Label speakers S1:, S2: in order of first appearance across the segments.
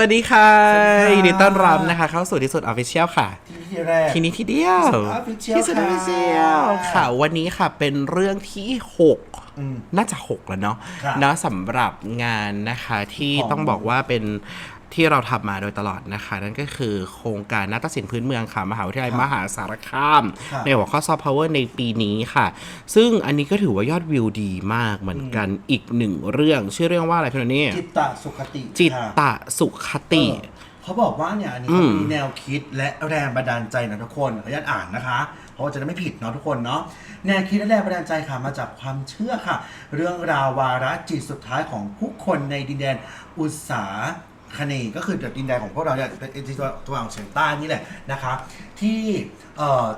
S1: สวัสดีค่ะ
S2: สวัสดีค่ะ
S1: ยินดีต้อนรับนะคะ เข้าสู่ที่สุดออฟฟิเชียลค่ะ
S2: ที่ที่แรก
S1: ทีนี้ทีเดียว
S2: ที่สุด Official
S1: ที่สุดออฟฟิเชียล
S2: ค่ะ
S1: ค่ะ วันนี้ค่ะเป็นเรื่องที่6
S2: อืม
S1: น่าจะ 6 แล้วเนาะ
S2: ครับ
S1: เนาะสำหรับงานนะคะที่
S2: ของ
S1: ต้องบอกว่าเป็น ที่เราทำมาโดยตลอดนะคะ นั่นก็คือโครงการนาฏศิลป์พื้นเมืองค่ะ มหาวิทยาลัย
S2: ครับ
S1: มหาสารคาม
S2: ครับ
S1: ในหัวข้อซอฟต์พาวเวอร์ในปีนี้ค่ะ ซึ่งอันนี้ก็ถือว่ายอดวิวดีมากเหมือนกันอีกหนึ่งเรื่อง ชื่อเรื่องว่าอะไรพี่โนนี่
S2: จิตตะสุขติ
S1: จิต
S2: ค่ะ
S1: ตะสุขติ
S2: เออเขาบอกว่าเนี่ยอันนี้
S1: อื
S2: เขา
S1: ม
S2: มีแนวคิดและแรงบันดาลใจนะทุกคนขออนุญาตอ่านนะคะเพราะว่าจะได้ไม่ผิดเนาะทุกคนเนาะแนวคิดและแรงบันดาลใจค่ะมาจากความเชื่อค่ะ เรื่องราววาระจิตสุดท้ายของผู้คนในดินแดนอุตสา คเนก็คือดินแดนของพวกเราเนี่ยเป็นตัวตัวของเฉียงใต้นี่แหละนะคะ ที่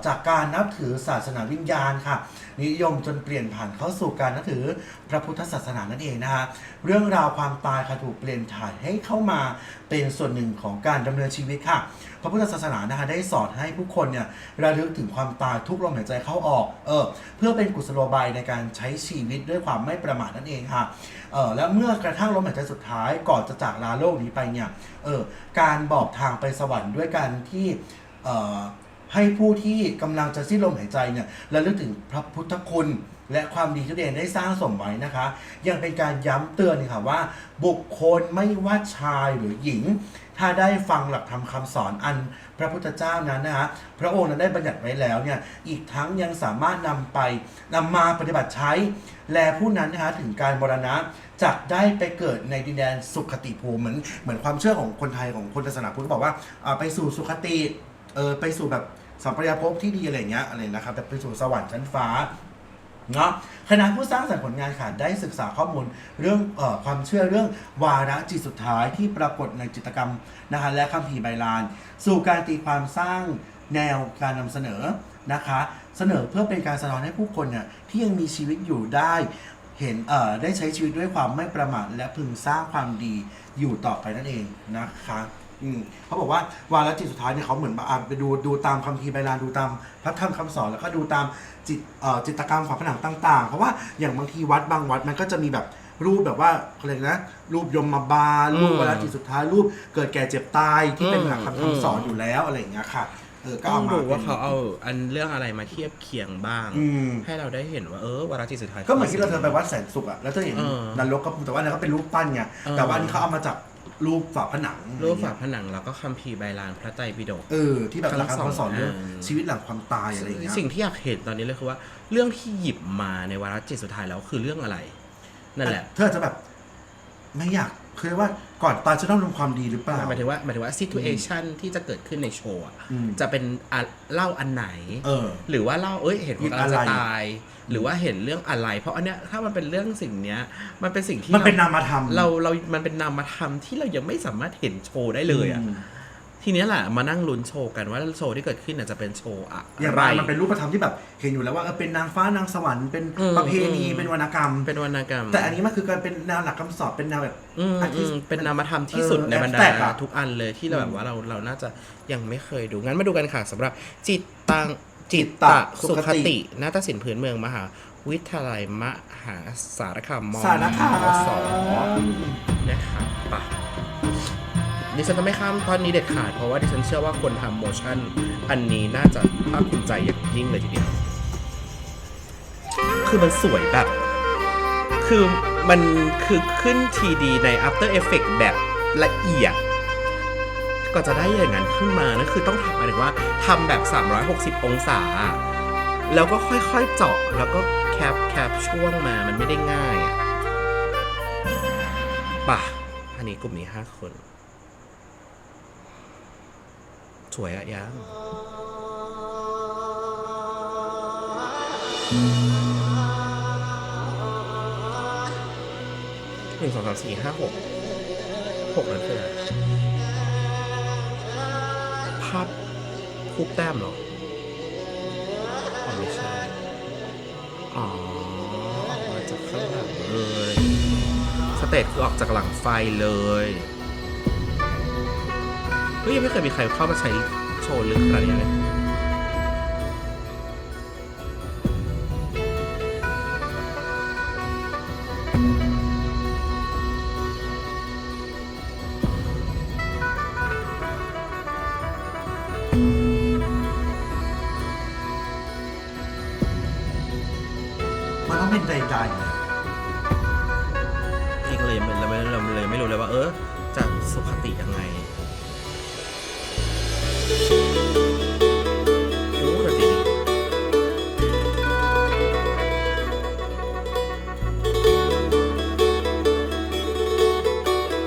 S2: จากการนับถือศาสนาวิญญาณค่ะ นิยมจนเปลี่ยนผ่านเข้าสู่การนับถือพระพุทธศาสนานั่นเองนะคะเรื่องราวความตายค่ะถูกเปลี่ยนถ่ายให้เข้ามาเป็นส่วนหนึ่งของการดำเนินชีวิตค่ะ พระพุทธศาสนานะคะได้สอนให้ผู้คนเนี่ยระลึกถึงความตายทุกลมหายใจเข้าออกเออเพื่อเป็นกุศโลบายในการใช้ชีวิตด้วยความไม่ประมาทนั่นเองค่ะเออและเมื่อกระทั่งลมหายใจสุดท้ายก่อนจะจากลาโลกนี้ไปเนี่ยเออการบอกทางไปสวรรค์ด้วยการที่ ให้ผู้ที่กำลังจะสิ้นลมหายใจเนี่ยระลึกถึงพระพุทธคุณ และความดีที่ตัวเองได้สร้างสมไว้นะคะ ยังเป็นการย้ำเตือนนี่ค่ะว่า บุคคลไม่ว่าชายหรือหญิง ถ้าได้ฟังหลักธรรมคำสอนอันพระพุทธเจ้านั้นนะคะพระองค์นั้นได้บัญญัติไว้แล้วเนี่ยอีกทั้งยังสามารถนำไปนำมาปฏิบัติใช้ และผู้นั้นนะคะถึงการบรณะจะได้ไปเกิดในดินแดนสุขติภูมิเหมือนเหมือนความเชื่อของคนไทยของคนศาสนาพุทธบอกว่าอ่าไปสู่สุขติ เออไปสู่แบบสัมปรายภพที่ดีอะไรเงี้ยอะไรนะครับแบบไปสู่สวรรค์ชั้นฟ้าเนาะคณะผู้สร้างสรรค์ผลงานค่ะได้ศึกษาข้อมูลเรื่องเออความเชื่อเรื่องวาระจิตสุดท้ายที่ปรากฏในจิตกรรมนะคะและคัมภีร์ไบลาน สู่การตีความสร้างแนวการนำเสนอนะคะ เสนอเพื่อเป็นการสะท้อนให้ผู้คนเนี่ยที่ยังมีชีวิตอยู่ได้เห็นเอ่อได้ใช้ชีวิตด้วยความไม่ประมาทและพึงสร้างความดีอยู่ต่อไปนั่นเองนะคะ อืมเขาบอกว่าวาระจิตสุดท้ายเนี่ยเขาเหมือนมาอ่านไปดูดูตามคัมภีร์ไบลานดูตามพระธรรมคำสอนแล้วก็ดูตามจิตเอ่อจิตรกรรมฝาผนังต่าง ๆ เพราะว่าอย่างบางทีวัดบางวัดมันก็จะมีแบบรูปแบบว่าอะไรนะ รูปยมมาบาลรูป
S1: อืม
S2: วาระจิตสุดท้ายรูปเกิดแก่เจ็บตายที่เป็น
S1: อืม
S2: หลักคำคำสอนอยู่แล้วอะไรอย่างเงี้ยค่ะเออก็
S1: ต้อ
S2: เอา
S1: ง
S2: มา
S1: ดูว่า
S2: ป็น
S1: เขาเอาอันเรื่องอะไรมาเทียบเคียงบ้าง
S2: อืม
S1: ให้เราได้เห็นว่าเออวาระจิตสุดท้าย
S2: ก็เหมือนที่เราเธอไปวัดแสนสุขอะแล้วเธอเห็น
S1: เออน
S2: รกก็แต่ว่าอันนั้นก็เป็นรูปปั้นไง
S1: เออ
S2: แต่ว่าอันนี้เขาเอามาจาก รูปฝาผนัง
S1: รูปฝาผนังแล้วก็คัมภีร์ไบลานพระไตรปิฎก
S2: เออที่แบบหลัก
S1: ทั้
S2: การ
S1: งสอง
S2: เขาสอนเรื่อง
S1: อัน
S2: ชีวิตหลังความตายอะไรอย่างเงี้ย
S1: สิ่งที่อยากเห็นตอนนี้เลยคือว่า เรื่องที่หยิบมาในวาระจิตสุดท้ายแล้วคือเรื่องอะไร นั่นแหละ
S2: เธออาจจะแบบ ไม่อยากคือว่าก่อนตายจะต้องทำความดีหรือเปล่า
S1: หมายถึงว่าหมายถึงว่า situation ที่จะเกิดขึ้นในโชว์อะ
S2: อืม
S1: จะเป็นอะเล่าอันไหน
S2: เออ
S1: หรือว่าเล่าเอ้ยเห็นคน
S2: เห็น
S1: กำลังจะ
S2: อะไร
S1: ตาย หรือว่าเห็นเรื่องอะไร เพราะอันเนี้ยถ้ามันเป็นเรื่องสิ่งเนี้ย มันเป็นสิ่งที่
S2: มันเป็นนามธรรม
S1: เราเรามันเป็นนามธรรมที่เรายังไม่สามารถเห็นโชว์ได้เลยอะ
S2: ม
S1: ทีเนี้ยแหละมานั่งลุ้นโชว์กันว่าโชว์ที่เกิดขึ้นน่ะจะเป็นโชว์อะ
S2: อย่าง
S1: ไร
S2: ไรมันเป็นรูปธรรมที่แบบเห็นอยู่แล้วว่าเออเป็นนางฟ้านางสวรรค์เป็น
S1: อืม
S2: ประเพณี
S1: อืม
S2: เป็นวรรณกรรม
S1: เป็นวรรณกรรม
S2: แต่อันนี้มันคือการเป็นแนวหลักคำสอนเป็นแนวแบบ
S1: อืม
S2: อันที่
S1: อืมเป็นนามธรรมที่สุด
S2: เออ
S1: ในบรรดา
S2: abstract อะ
S1: ทุกอันเลยที่เรา
S2: อืม
S1: แบบว่าเราเราน่าจะยังไม่เคยดูงั้นมาดูกันค่ะสำหรับจิตตัง จิต
S2: ตะ
S1: ตะ
S2: สุ
S1: สุ
S2: ข
S1: ข
S2: ติ
S1: ตินาฏศิลป์พื้นเมืองมหาวิทยาลัยมหาสารคามม
S2: สารคาม
S1: สนะคะปะดิฉันจะไม่ข้ามตอนนี้เด็ดขาด เพราะว่าดิฉันเชื่อว่าคนทำโมชั่น อันนี้น่าจะภาคภูมิใจอย่างยิ่งเลยทีเดียว คือมันสวยแบบ คือมันคือขึ้นทีดีใน After Effect แบบละเอียด ก็จะได้อย่างนั้นขึ้นมานั่นคือต้องทำหมายถึงว่าทำแบบ 360 องศา แล้วก็ค่อยๆเจาะแล้วก็แคปแคปช่วงมามันไม่ได้ง่ายอะป่ะ อันนี้กลุ่มนี้ 5 คน สวยอะยังหนึ่งสองสามสี่ห้าหกหกนั่นคืออะไร ภาพคูปแต้มเหรออ๋อไม่ใช่ อ๋อออกมาจากข้างหลังเลย สเตจคือออกจากหลังไฟเลยเฮ้ยยังไม่เคยมีใครเข้ามาใช้โชว์ลึกขนาดนี้เลย
S2: มันต้องเป็นใจๆนะ
S1: พี่ก็เลยยังไม่เราไม่เราเลยไม่รู้เลยว่า เออ จะสุขติยังไงโอ้ดนตรีดี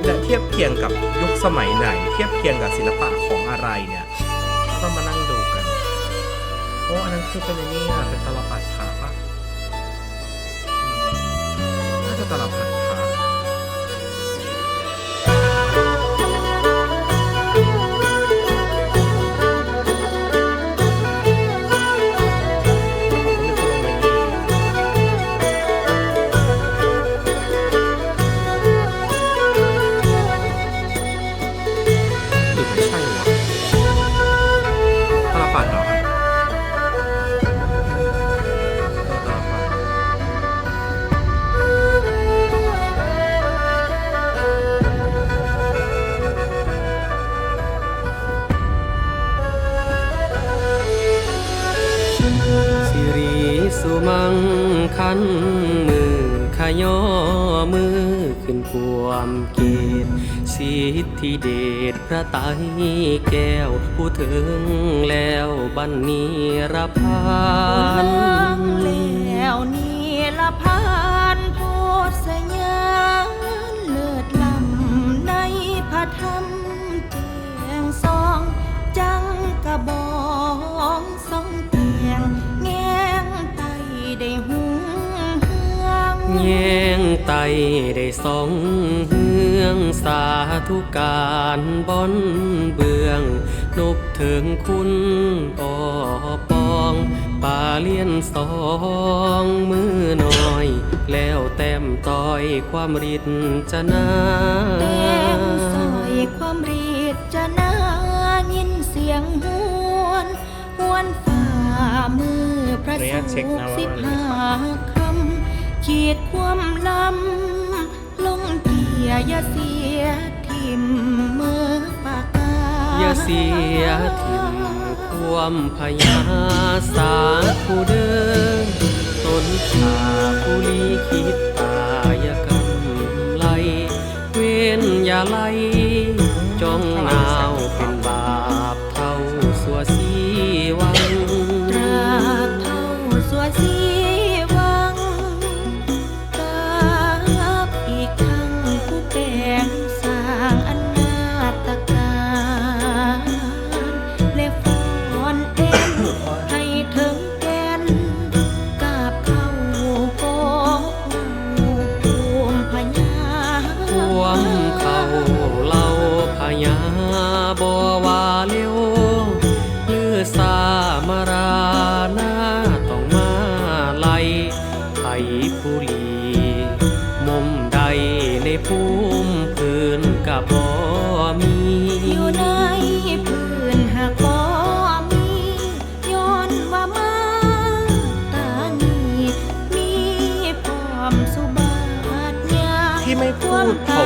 S1: และเทียบเคียงกับยุคสมัยไหน เทียบเคียงกับศิลปะของอะไรเนี่ยก็มานั่งดูกัน โอ้อันนั้นคือเป็นไอ้นี่อะเป็นตลปัด ไต
S3: แก้วผู้ถึงแล้วบันนีรพา
S4: เมื
S3: น
S4: องแล้วนี่ละพานโพสยานเลิศลำในพระธรรมแจงซอง จังกระบองสองเตียงแง้งไตได้หุงเฮือง
S3: แย่ง ไตได้สองเฮืองสาธุการบอนเบืองนบเถิงคุณออปองป่าเลียนสองมือหน่อย แล้วแต้มต้อยความริดจะนา
S4: แต้มซอยความรีดจะน่ายินเสียงหวนหวนฝ่ามือพระ
S1: ขออนุญาตเช็ค
S4: สุ
S1: นะว่า
S4: สิบ
S1: มัน
S4: ห้าคำ ขีดความลำลงเกียร์อย่าเสียทิมมือปากกา
S3: อย่าเสียทิมความพยาสาผู้เดินต้นขาผู้ลีคิดตายกำไลเว้นอย่าไล่จ้อง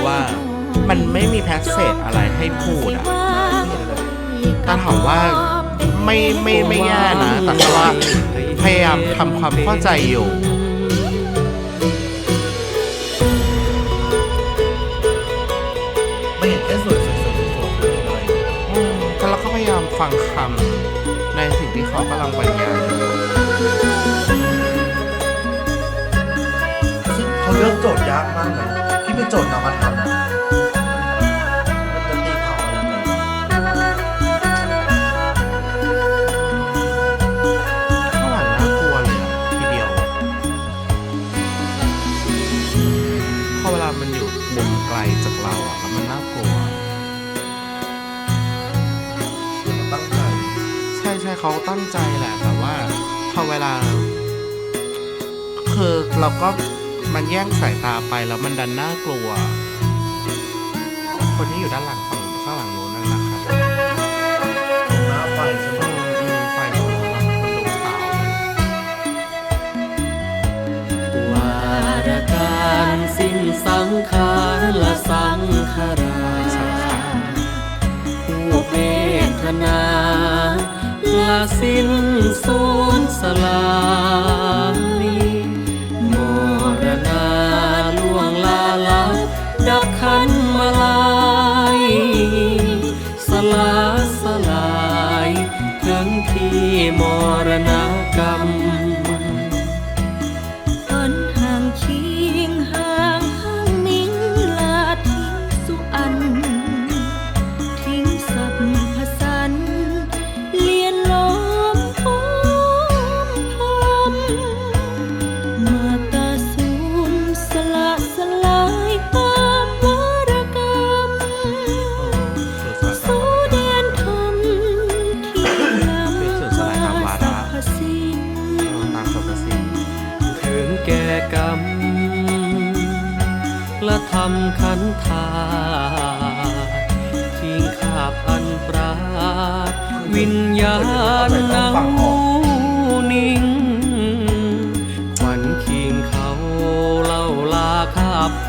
S3: ว่า
S4: มั
S3: นไม่มี
S1: แพ็กเซจอะไรให้พูดอะแต่ถามว่าไม่ไม่ไม่แย่นะ แต่ว่าพยายามทำความเข้าใจอยู่
S2: ไม่เห็นแค่สวยสวยสวยสวยเลยเลย
S1: แต่เราก็พยายามฟังคำในสิ่งที่เขากำลังบรรยาย
S2: ซึ่งเขาเลือกโจทย์ยากมากนะที่เป็นโจทย์นามธรรม มุ
S1: มไกลจากเราอะแล้วมันน่ากลัว
S2: ตั้งใจ
S1: ใช่ใช่เขาตั้งใจแหละ แต่ว่าพอเวลา คือเราก็มันแย่งสายตาไปแล้วมันดันน่ากลัว คนที่อยู่ด้านหลัง
S3: สิ้นสังขารละสังขารา
S1: สังขาร
S3: ผู้เวทนาสิ้นสูญสลายมรณาล่วงลาลับดับขันมาลายสลาสลายถึงที่มรณกรรม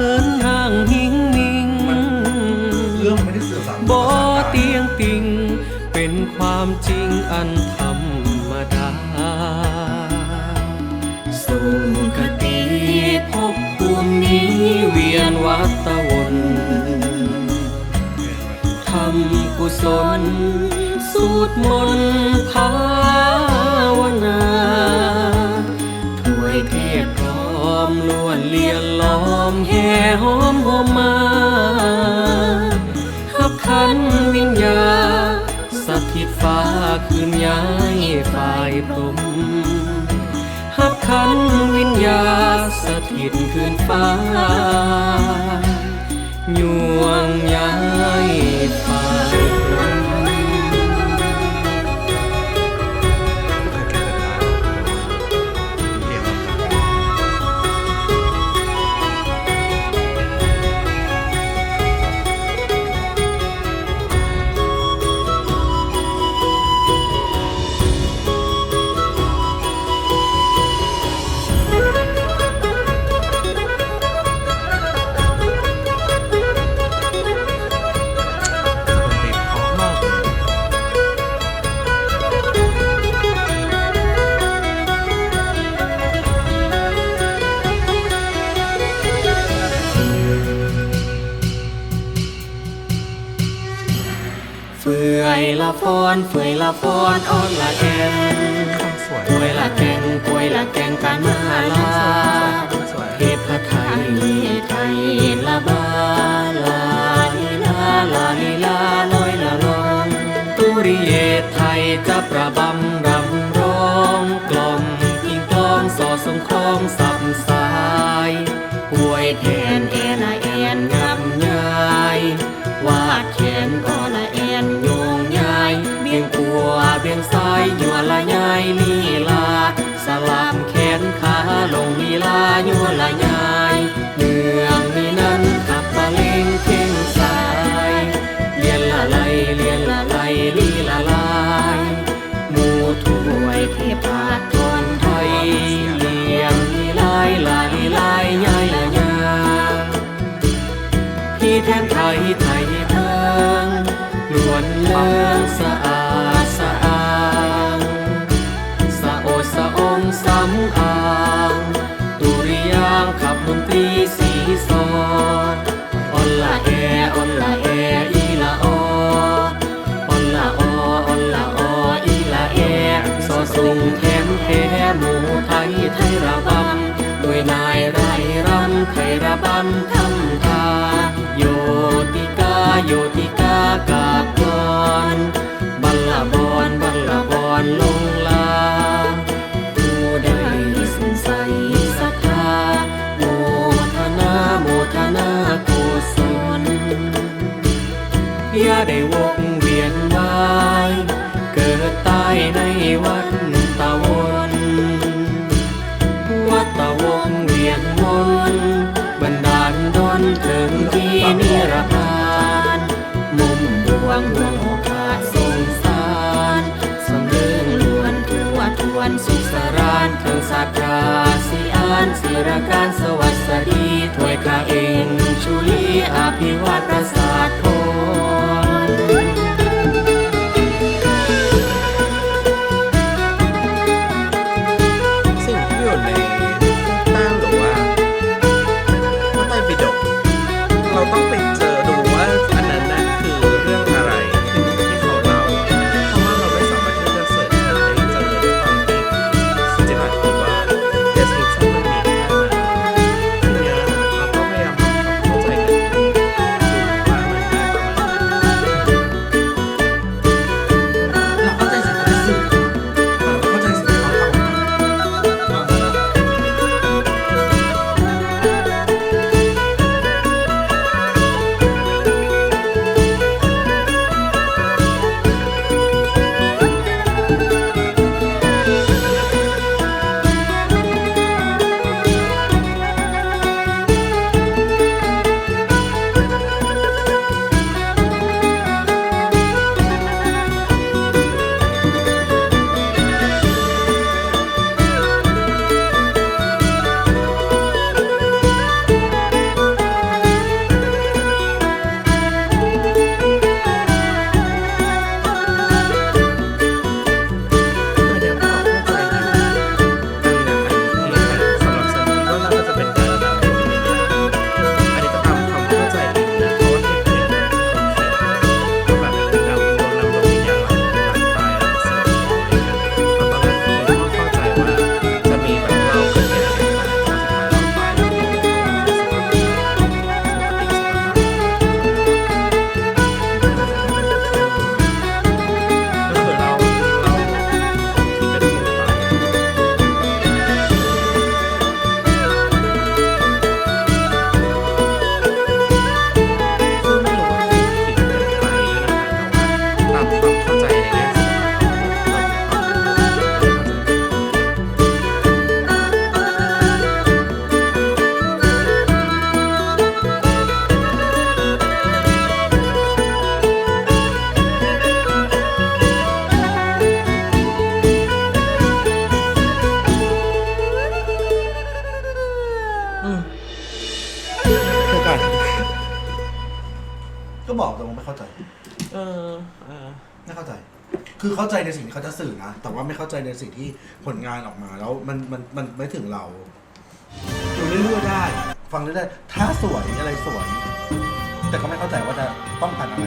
S4: เพิ่น
S3: ห่างหิงนิ่ง
S2: เรื่องไม่ได้สื่อสาร
S3: บ่เตียงติง เป็นความจริงอันธรรมดา สุขติภพภูมินี้เวียนวัฏวนทำกุศลสูตรมนต์ภาวนา มล้วนเลียนล้อมแห่หอมหอมมาหับขันวิญญาสถิตฟ้าคืนย้ายฝ่ายพรหมหับขันวิญญาสถิตคืนฟ้ายวง แกล้วยละแกงกันมาลา
S1: ย
S3: เทพไทยไทยละบาลาลีลาลาลีลาลอยละลองตุริเยไทยจะประบ แทนไทยไทยเพิงล้วนเลิศสะอาดานศิรการสวัสดีถวยข้าเอง ชุลีอภิวัตประสาทโพ
S1: เขา
S2: จในจะสื่อนะ แต่ว่าไม่เข้าใจในสิ่งที่ผลงานออกมาแล้วมันมันมันไม่ถึงเราดูเรื่อยๆได้ ฟังเรื่อยๆถ้าสวยอะไรสวย แต่ก็ไม่เข้าใจว่าจะต้องการอะไร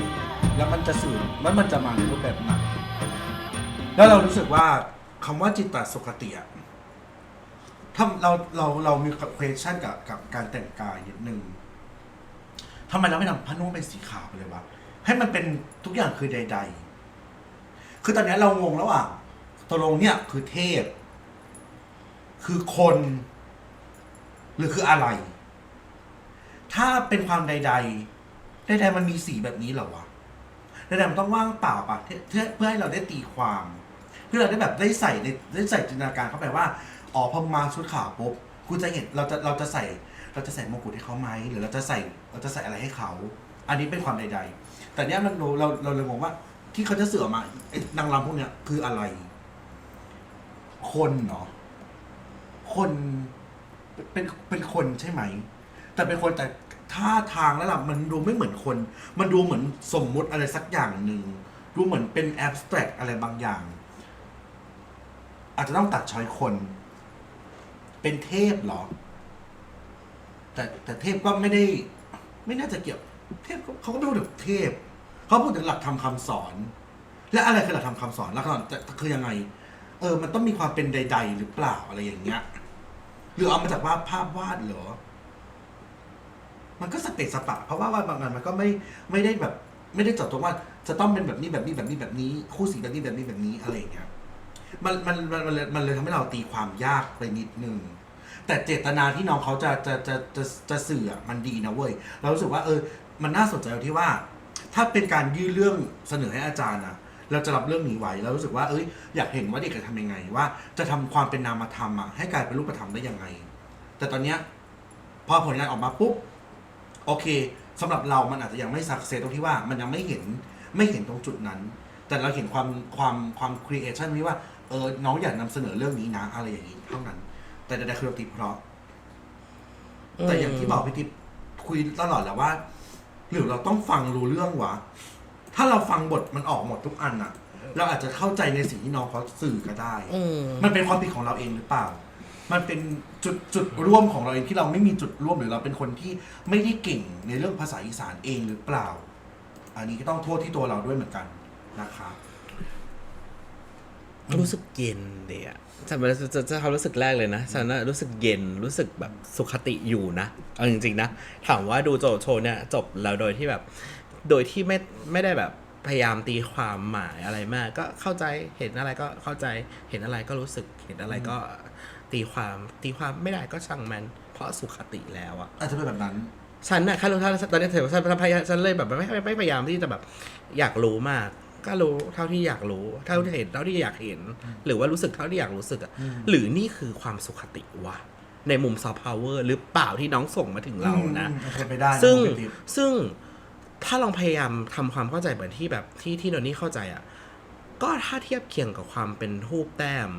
S2: แล้วมันจะสื่อมันมันจะมาในรูปแบบไหนแล้วเรารู้สึกว่าคำว่าจิตตสุขติอะถ้าเราเราเรามี question กับกับการแต่งกายนิดนึงทำไมเราไม่ทำผ้านุ่งเป็นสีขาวไปเลยวะให้มันเป็นทุกอย่างคือใด ๆ คือตอนนี้เรางงแล้วอะตกลงเนี่ยคือเทพ คือคน หรือคืออะไร ถ้าเป็นความใด ๆ ใดๆมันมีสีแบบนี้เหรอวะใดๆมันต้องว่างเปล่าปะเพื่อเพื่อให้เราได้ตีความเพื่อเราได้แบบได้ใส่ได้ใส่จินตนาการเข้าไปว่าอ๋อพอมาชุดขาวปุ๊บกูจะเห็นเราจะเราจะใส่เราจะใส่มงกุฎให้เขาไหมหรือเราจะใส่เราจะใส่อะไรให้เขา อันนี้เป็นความใด ๆ แต่เนี้ยมันเราเราเราเลยมองว่า ที่เขาจะเสือมาไอ้นางรำพวกเนี้ยคืออะไร คนเนาะคนเป็นเป็นคนใช่ไหม แต่เป็นคนแต่ท่าทางแล้วล่ะมันดูไม่เหมือนคน มันดูเหมือนสมมุติอะไรสักอย่างหนึ่งดูเหมือนเป็นแอบสแตรกอะไรบางอย่าง อาจจะต้องตัดช้อยคน เป็นเทพเหรอ แต่แต่เทพก็ไม่ได้ ไม่น่าจะเกี่ยว เทพเขาก็ไม่พูดถึงเทพ เขาพูดถึงหลักธรรมคำสอน และอะไรคือหลักธรรมคำสอนหลักธรรมจะคือยังไง เออ มันต้องมีความเป็นใด ๆ หรือเปล่าอะไรอย่างเงี้ยหรือเอามาจากว่าภาพวาดเหรอ มันก็สเปกสปะ เพราะว่าว่าบางงานมันก็ไม่ไม่ได้แบบ ไม่ได้เจาะตรงว่าจะต้องเป็นแบบนี้แบบนี้แบบนี้แบบนี้ คู่สีแบบนี้แบบนี้แบบนี้อะไรอย่างเงี้ยมันมันมันมันเลยมันเลยทำให้เราตีความยากไปนิดนึงแต่เจตนาที่น้องเขาจะจะจะจะจะสื่อมันดีนะเว้ย เรารู้สึกว่าเออ มันน่าสนใจตรงที่ว่า ถ้าเป็นการยื่นเรื่องเสนอให้อาจารย์นะเราจะรับเรื่องนี้ไว้แล้วรู้สึกว่าเอ้ยอยากเห็นว่าเด็กจะทำยังไง ว่าจะทำความเป็นนามธรรมอะให้กลายเป็นรูปธรรมได้ยังไง แต่ตอนเนี้ยพอผลงานออกมาปุ๊บโอเคสำหรับเรามันอาจจะยังไม่สักเซสตรงที่ว่ามันยังไม่เห็นไม่เห็นตรงจุดนั้น แต่เราเห็นความความความครีเอชันนี้ว่าเออน้องอยากนำเสนอเรื่องนี้นะอะไรอย่างนี้เท่านั้น แต่ใดๆคือเราติเพราะแต่อย่างที่บอกพี่ทิพย์คุยตลอดแหละว่า หรือเราต้องฟังรู้เรื่องวะ ถ้าเราฟังบทมันออกหมดทุกอันอะเราอาจจะเข้าใจในสิ่งที่น้องเขาสื่อก็ได้
S1: อืม
S2: มันเป็นความผิดของเราเองหรือเปล่า มันเป็นจุดจุดร่วมของเราเองที่เราไม่มีจุดร่วมหรือเราเป็นคนที่ไม่ได้เก่งในเรื่องภาษาอีสานเองหรือเปล่า อันนี้ก็ต้องโทษที่ตัวเราด้วยเหมือนกันนะครับ
S1: รู้สึกเย็นเดียฉันมันจะจะจะความรู้สึกแรกเลยนะฉันน่ะรู้สึกเย็นรู้สึกแบบสุขติอยู่นะเอาจริงๆนะ ถามว่าดูโจโชว์เนี่ยจบแล้วโดยที่แบบ โดยที่ไม่ไม่ได้แบบพยายามตีความหมายอะไรมาก ก็เข้าใจเห็นอะไรก็เข้าใจเห็นอะไรก็รู้สึกเห็นอะไรก็ตีความตีความไม่ได้ก็ช่างมันเพราะสุขติแล้วอะ
S2: อาจจะเป็นแบบนั้น
S1: ฉันน่ะแค่รู้เท่าตอนนี้เถอะฉันพยายามฉันเลยแบบไม่ไม่ไม่พยายามที่จะแบบอยากรู้มาก ก็รู้เท่าที่อยากรู้ เท่าที่เห็นเท่าที่อยากเห็น หรือว่ารู้สึกเท่าที่อยากรู้สึกอะ
S2: อืม
S1: หรือนี่คือความสุขติวะในมุมซอฟต์พาวเวอร์หรือเปล่าที่น้องส่งมาถึงเรานะ
S2: อืมโอเคไปได้นะ
S1: ซึ่ง
S2: พี่ทิพย์
S1: ซึ่งถ้าลองพยายามทำความเข้าใจเหมือนที่แบบที่ที่โนนี่เข้าใจอะ่ะก็ถ้าเทียบเคียงกับความเป็นทูบแต้ม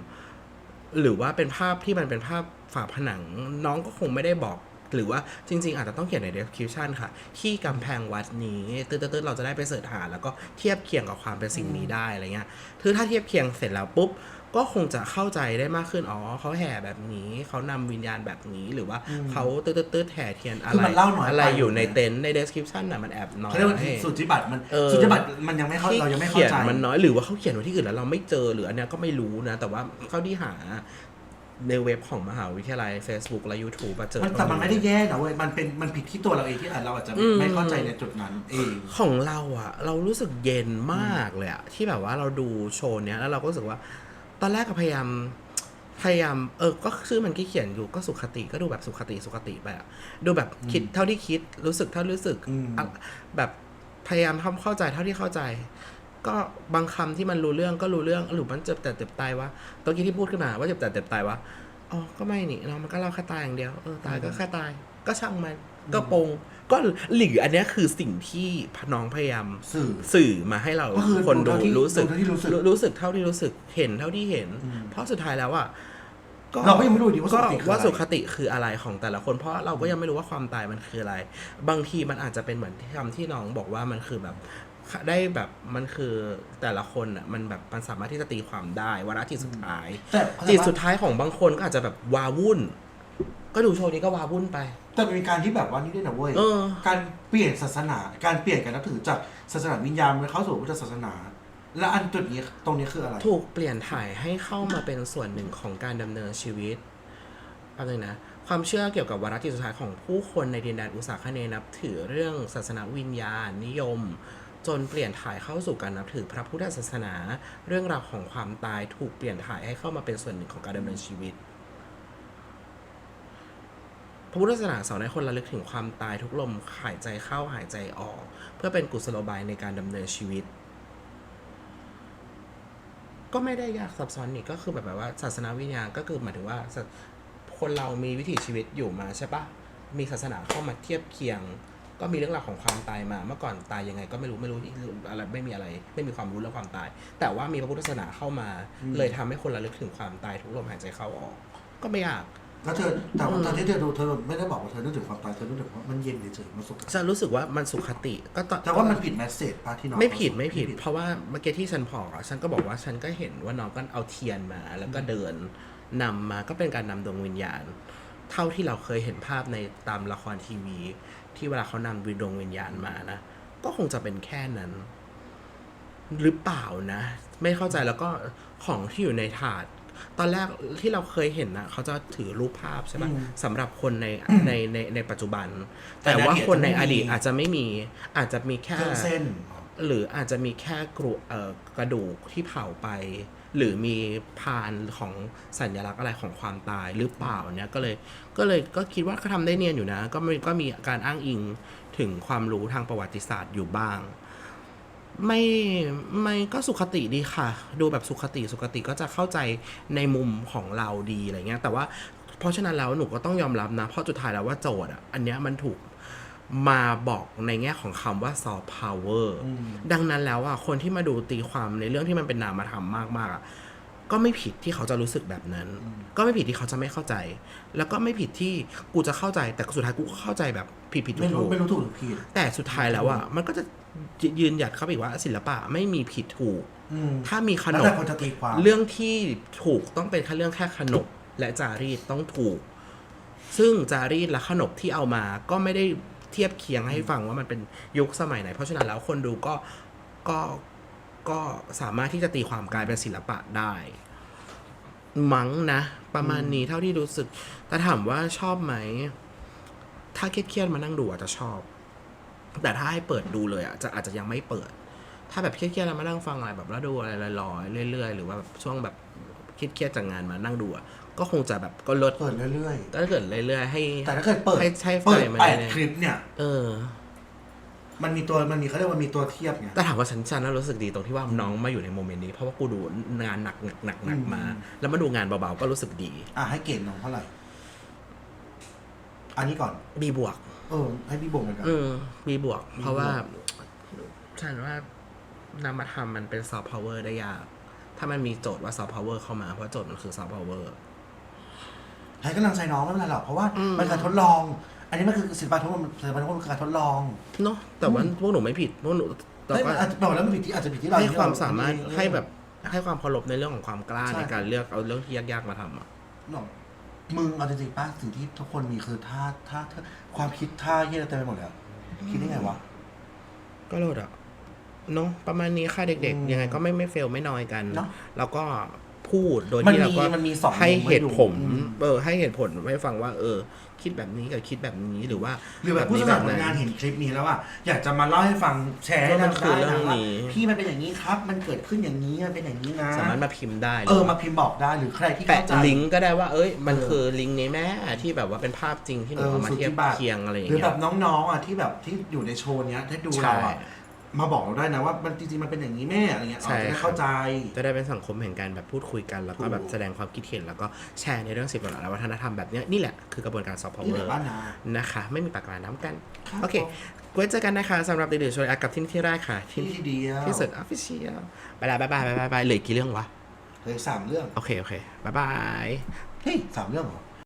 S1: หรือว่าเป็นภาพที่มันเป็นภาพฝาผนัง น้องก็คงไม่ได้บอก หรือว่าจริง ๆ อาจจะต้องเขียนใน description ค่ะ ที่กำแพงวัดนี้ตืดๆๆเราจะได้ไปเสิร์ชหา แล้วก็เทียบเคียงกับความเป็นสิ่งนี้ได้อะไรเงี้ยคือถ้าเทียบเคียงเสร็จแล้วปุ๊บก็คงจะเข้าใจได้มากขึ้น อ๋อเขาแห่แบบนี้ เขานำวิญญาณแบบนี้ หรือว่าเขาตืดๆๆแห่เทียนอะ
S2: คือ
S1: ไร
S2: มันเล่าน้อยไป
S1: อะไรอยู่ในเต็นท์ใน description น่ะมันแอบน้อย
S2: เขาเรียกว่าสุจิบัตรมัน
S1: เออ
S2: สุจิบัตรมันยังไม่เข้าเรายังไม่เข้า
S1: ขียน
S2: ใจ
S1: มันน้อยหรือว่าเขาเขียนไว้ที่อื่นแล้วเราไม่เจอหรืออันเนี้ยก็ไม่รู้นะ แต่ว่าเขาที่หา ในเว็บของมหาวิทยาลัย Facebook และ YouTube มาเจอ
S2: มันแต่มันไม่ได้แย่นะเว้ย มันเป็นมันผิดที่ตัวเราเองที่เราอาจจะ
S1: อืม
S2: ไม่เข้าใจในจุดนั้นเอง
S1: ของเราอะเรารู้สึกเย็นมากเลยอะที่แบบว่าเราดูโชว์เนี้ยแล้วเราก็รู้สึกว่า ตอนแรกก็พยายามพยายามเออก็ชื่อมันที่เขียนอยู่ก็สุขติก็ดูแบบสุขติสุขติไปอะดูแบบคิดเท่าที่คิดรู้สึกเท่ารู้สึก
S2: อืม
S1: อะแบบพยายามทำเข้าใจเท่าที่เข้าใจ ก็บางคำที่มันรู้เรื่องก็รู้เรื่องหรือมันเจ็บแต่เจ็บตายวะตะกี้ที่พูดขึ้นมาว่าเจ็บแต่เจ็บตายวะอ๋อก็ไม่นี่เรามันก็เล่าแค่ตายอย่างเดียวเออตายก็แค่ตาย ก็ช่างมันก็ปงก็หรืออันเนี้ยคือสิ่งที่พน้องพยายาม
S2: สื่อ
S1: สื่อมาให้เรา
S2: ก็คือ
S1: คนดู
S2: ดูเท่าที่
S1: รู้สึก
S2: ดูเท่าที่รู้สึก
S1: รู้สึกเท่าที่รู้สึกเห็นเท่าที่เห็น
S2: อืม
S1: เพราะสุดท้ายแล้วอะ
S2: เราก็ยังไม่รู้ดีว่าสุ
S1: ก็
S2: ขติคือ
S1: ว่า
S2: อะไร
S1: สุขติคืออะไรของแต่ละคน เพราะเราก็ยังไม่รู้ว่าความตายมันคืออะไร บางทีมันอาจจะเป็นเหมือนที่คำที่น้องบอกว่ามันคือแบบ ได้แบบมันคือแต่ละคนอะมันแบบมันสามารถที่จะตีความได้วาระจิตสุดท้าย
S2: แต่
S1: จิตสุดท้ายของบางคนก็อาจจะแบบวาวุ่น ก็ดูโชว์นี้ก็วาวุ่นไป
S2: แต่มันมีการที่แบบว่านี่ด้วยนะเว้ย
S1: เออ
S2: การเปลี่ยนศาสนา การเปลี่ยนการนับถือจากศาสนาวิญญาณไปเข้าสู่พุทธศาสนา และอันจุดนี้ตรงนี้คืออะไร
S1: ถูกเปลี่ยนถ่ายให้เข้ามาเป็นส่วนหนึ่งของการดำเนินชีวิตอะไรนะ ความเชื่อเกี่ยวกับวาระจิตสุดท้ายของผู้คนในดินแดนอุตสาคเนย์นับถือเรื่องศาสนาวิญญาณนิยม จนเปลี่ยนถ่ายเข้าสู่การนับถือพระพุทธศาสนา เรื่องราวของความตายถูกเปลี่ยนถ่ายให้เข้ามาเป็นส่วนหนึ่งของการดำเนินชีวิต พระพุทธศาสนาสอนให้คนระลึกถึงความตายทุกลมหายใจเข้าหายใจออก เพื่อเป็นกุศโลบายในการดำเนินชีวิต ก็ไม่ได้ยากซับซ้อนนี่ก็คือแบบว่า ศาสนาวิญญาณก็คือหมายถึงว่าศาคนเรามีวิถีชีวิตอยู่มาใช่ปะมีศาสนาเข้ามาเทียบเคียง ก็มีเรื่องราวของความตายมา เมื่อก่อนตายยังไง ก็ไม่รู้ไม่รู้อะไรไม่มีอะไร ไม่มีความรู้เรื่องความตาย แต่ว่ามีพระพุทธศาสนาเข้ามา
S2: อืม
S1: เลยทำให้คนระลึกถึงความตายทุกลมหายใจเข้าออก ก็ไม่ยาก
S2: แล้วเธอแต่ว่าตอนที่เธอดูเธอไม่ได้บอกว่าเธอนึกถึงความตายเธอนึกถึงว่ามันเย็นเฉยๆมันสุข
S1: ฉันรู้สึกว่ามันสุขติก็ตอน
S2: แต่ว่ามันผิดแมสเซจป้าที่น้อง
S1: ไม่ผิดไม่ผิด เพราะว่าเมื่อกี้ที่ฉันพอกอะฉันก็บอกว่าฉันก็เห็นว่าน้องก็เอาเทียนมา แล้วก็เดินนำมาก็เป็นการนำดวงวิญญาณ เท่าที่เราเคยเห็นภาพในตามละครทีวี ที่เวลาเขานำวิดวงวิญญาณมานะ ก็คงจะเป็นแค่นั้น หรือเปล่านะ ไม่เข้าใจแล้วก็ของที่อยู่ในถาด ตอนแรกที่เราเคยเห็นนะเขาจะถือรูปภาพใช่ปะสำหรับคนในในในในปัจจุบัน แต่ว่าคนในอดีตอาจจะไม่มีอาจจะมีแค่
S2: เครื่องเส้น
S1: หรืออาจจะมีแค่กรุเอ่อกระดูกที่เผาไป หรือมีพานของสัญลักษณ์อะไรของความตายหรือเปล่าเนี่ยก็เลยก็เลยก็คิดว่าเขาทำได้เนียนอยู่นะ ก็มีก็มีการอ้างอิงถึงความรู้ทางประวัติศาสตร์อยู่บ้าง ไม่ไม่ก็สุขติดีค่ะ ดูแบบสุขติสุขติก็จะเข้าใจในมุมของเราดีอะไรเงี้ยแต่ว่าเพราะฉะนั้นแล้วหนูก็ต้องยอมรับนะ เพราะสุดท้ายแล้วว่าโจทย์อะอันเนี้ยมันถูก มาบอกในแง่ของคำว่าซอฟต์พาวเวอร์
S2: อืม
S1: ดังนั้นแล้วอะคนที่มาดูตีความในเรื่องที่มันเป็นนามธรรมมากๆอะก็ไม่ผิดที่เขาจะรู้สึกแบบนั้น ก็ไม่ผิดที่เขาจะไม่เข้าใจ แล้วก็ไม่ผิดที่กูจะเข้าใจ แต่สุดท้ายกูก็เข้าใจแบบผิดผิดถู
S2: ไม่
S1: ก
S2: รู้
S1: ถูก
S2: ไม่รู้ถูกหรือผิด
S1: แต่สุดท้ายแล้วอะมันก็จะยืนหยัดเข้าไปอีกว่าศิลปะไม่มีผิดถูก
S2: อืม
S1: ถ้ามีข
S2: แล้
S1: น
S2: ว
S1: บ
S2: แต่คนจะตีความ
S1: เรื่องที่ถูกต้องเป็นแค่เรื่องแค่ขนบและจารีตต้องถูก ซึ่งจารีตและขนบที่เอามาก็ไม่ได้ เทียบเคียงให้ฟังว่ามันเป็นยุคสมัยไหน เพราะฉะนั้นแล้วคนดูก็ก็ก็สามารถที่จะตีความกลายเป็นศิลปะได้ มั้งนะ ประมาณนี้เท่าที่รู้สึก แต่ถามว่าชอบไหม ถ้าเครียดๆมานั่งดูอาจจะชอบ แต่ถ้าให้เปิดดูเลยอะจะอาจจะยังไม่เปิด ถ้าแบบเครียดๆแล้วมานั่งฟังอะไรแบบแล้วดูอะไรลอยๆเรื่อยๆ หรือว่าแบบช่วงแบบเครียดๆจากงานมานั่งดูอะ ก็คงจะแบบก็ลด
S2: เปิดเรื่อย
S1: ก็เกิดเรื่อยๆให้
S2: ๆ แต่ถ้าเกิดเปิด
S1: ให้ใช้ไฟ
S2: เปิด
S1: มัน
S2: แปด
S1: เนี่ย
S2: คลิปเนี่ย
S1: เออ
S2: มันมีตัวมันมีเขาเรียกว่ามีตัวเทียบไง
S1: แต่ถามว่าฉันฉันน่ารู้สึกดีตรงที่ว่าน้องมาอยู่ในโมเมนต์นี้เพราะว่ากูดูงานหนักหนักหนักหนักมา
S2: อืม
S1: แล้วมาดูงานเบาๆก็รู้สึกดี
S2: อะให้เกรดน้องเท่าไหร่ อันนี้ก่อน
S1: บีบวก
S2: เออ ให้พี่บงกันกัน
S1: อืมบีบวก
S2: บีบวก
S1: เพราะว่า ฉันว่านามธรรมมันเป็นซอฟต์พาวเวอร์ได้ยาก ถ้ามันมีโจทย์ว่าซอฟต์พาวเวอร์เข้ามา เพราะโจทย์มันคือซอฟต์พาวเวอร์
S2: ให้กำลังใจน้องไม่เป็นไรหรอกเพราะว่า
S1: อืม
S2: มันการทดลอง อันนี้มันคือศิลปะทุกคนศิลปะทุกคนคือการทดลอง
S1: เนาะแต่ว่าพวกหนูไม่ผิดพวกหนูแต่
S2: เฮ้ย
S1: ว่า
S2: อาจจะบอกแล้วมันผิดที่อาจจะผิดที่เรา
S1: ให้ความสามารถ
S2: เออ
S1: ให้แบบให้ความเคารพในเรื่องของความกล้า
S2: ใช่
S1: ในการเลือกเอาเรื่องที่ยากๆมาทำอะ
S2: หรอกมึงเอาจริงๆป้าสิ่งที่ทุกคนมีคือท่าท่าท่าความคิดท่าเยี่ยเต็มไปหมดเลยอะคิดได้ไงวะ
S1: ก็โลดอะเนาะประมาณนี้ค่ะเด็ก
S2: อืม
S1: ๆยังไงก็ไม่ไม่เฟลไม่น้อยกัน
S2: เนอะ
S1: แล้วก็ พูด โดย
S2: มัน
S1: ที่
S2: มี
S1: เราก็
S2: มันมีสองมุม
S1: ให้เหตุผล
S2: ให้ดูอืม
S1: เออให้เหตุผลให้ฟังว่า เออ คิดแบบนี้กับคิดแบบนี้หรือว่า
S2: หรือแบบผู้สมัครผลงานเห็นคลิปนี้แล้วว่าอยากจะมาเล่าให้ฟังแชร์ให้
S1: ว่ามั
S2: เรา
S1: นคือ
S2: ได้
S1: เรื่
S2: นะ
S1: อง
S2: ว่า
S1: นี้
S2: พี่มันเป็นอย่างนี้ครับ มันเกิดขึ้นอย่างนี้มันเป็นอย่างนี้นะ
S1: สามารถมาพิมพ์ได้
S2: เออมาพิมพ์บอกได้หรือใครที่
S1: แปะ
S2: เข้าใจ
S1: ลิงก์ก็ได้ว่า เอ้ย มัน
S2: เออ
S1: คือลิงก์นี้แม่ที่แบบว่าเป็นภาพจริงที่หนู
S2: เออ
S1: เอามาเทียบ
S2: สุทธิบัตร
S1: เคียงอะไรอย่าง
S2: หรือ
S1: เงี้
S2: แบ
S1: ย
S2: บน้องๆอะที่แบบที่อยู่ในโชว์เนี้ยถ้าดูเราอะ
S1: ใช่
S2: มาบอกเราได้นะว่ามันจริงๆมันเป็นอย่างนี้แม่อะไรเงี้ย
S1: ใช่
S2: เราจะได้
S1: ครับ
S2: เข้าใจ
S1: จะได้เป็นสังคมแห่งการแบบพูดคุยกัน แล้วก็
S2: ถูก
S1: แบบแสดงความคิดเห็นแล้วก็แชร์ในเรื่องสิ่งแวดล้อมและวัฒนธรรมแบบเนี้ยนี่แหละคือกระบวนการซอฟต์พาว
S2: นี่
S1: เว
S2: แห
S1: อ
S2: ละ
S1: ร์
S2: บ้านนา
S1: นะคะ ไม่มีปากกาน้ำกัน
S2: ครับ
S1: โอเค ไว้เจอกันนะคะสำหรับตื่นๆชวยอักกับที่นี่ที่แรกค่ะ ที่
S2: ที่เดียว
S1: ที่สุดออฟฟิเชียลไปละบายบายบายบายบายเหลืออกกี่เรื่องวะ
S2: เลยสามเรื่อง
S1: โอเค โอเคบายบาย
S2: เฮ้ยสามเรื่องเหรอ